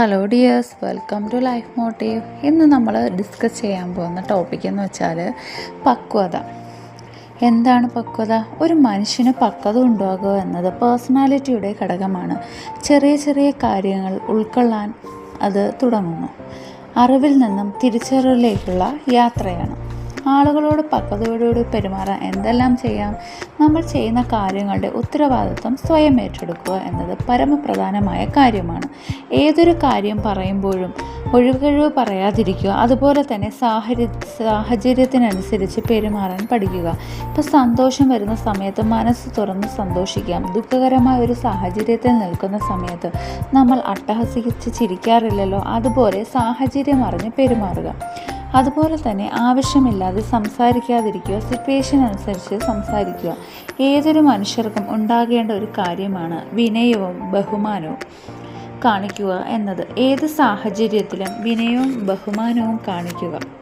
Hello dears welcome to life motive ഇന്ന് നമ്മൾ discuss ചെയ്യാൻ പോകുന്ന ടോപ്പിക് എന്ന് വെച്ചാൽ പക്വത. എന്താണ് പക്വത? ഒരു മനുഷ്യന് പക്വത ഉണ്ടാകുക എന്നത് പേഴ്സണാലിറ്റിയുടെ ഘടകമാണ്. ചെറിയ ചെറിയ കാര്യങ്ങൾ ഉൾക്കൊള്ളാൻ അത് തുടങ്ങുന്നു. അറിവിൽ നിന്നും തിരിച്ചറിവിലേക്കുള്ള യാത്രയാണ്. ആളുകളോട് പക്വതയോടുകൂടി പെരുമാറാൻ എന്തെല്ലാം ചെയ്യാം? നമ്മൾ ചെയ്യുന്ന കാര്യങ്ങളുടെ ഉത്തരവാദിത്വം സ്വയം ഏറ്റെടുക്കുക എന്നത് പരമപ്രധാനമായ കാര്യമാണ്. ഏതൊരു കാര്യം പറയുമ്പോഴും ഒഴികഴിവ് പറയാതിരിക്കുക അതുപോലെ തന്നെ സാഹചര്യ സാഹചര്യത്തിനനുസരിച്ച് പെരുമാറാൻ പഠിക്കുക. ഇപ്പോൾ സന്തോഷം വരുന്ന സമയത്ത് മനസ്സ് തുറന്ന് സന്തോഷിക്കാം. ദുഃഖകരമായ ഒരു സാഹചര്യത്തിൽ നിൽക്കുന്ന സമയത്ത് നമ്മൾ അട്ടഹസിച്ച് ചിരിക്കാറില്ലല്ലോ അതുപോലെ സാഹചര്യം അറിഞ്ഞ് പെരുമാറുക. അതുപോലെ തന്നെ ആവശ്യമില്ലാതെ സംസാരിക്കാതിരിക്കുക സിറ്റുവേഷൻ അനുസരിച്ച് സംസാരിക്കുക. ഏതൊരു മനുഷ്യർക്കും ഉണ്ടാകേണ്ട ഒരു കാര്യമാണ് വിനയവും ബഹുമാനവും കാണിക്കുക എന്നത്. ഏത് സാഹചര്യത്തിലും വിനയവും ബഹുമാനവും കാണിക്കുക.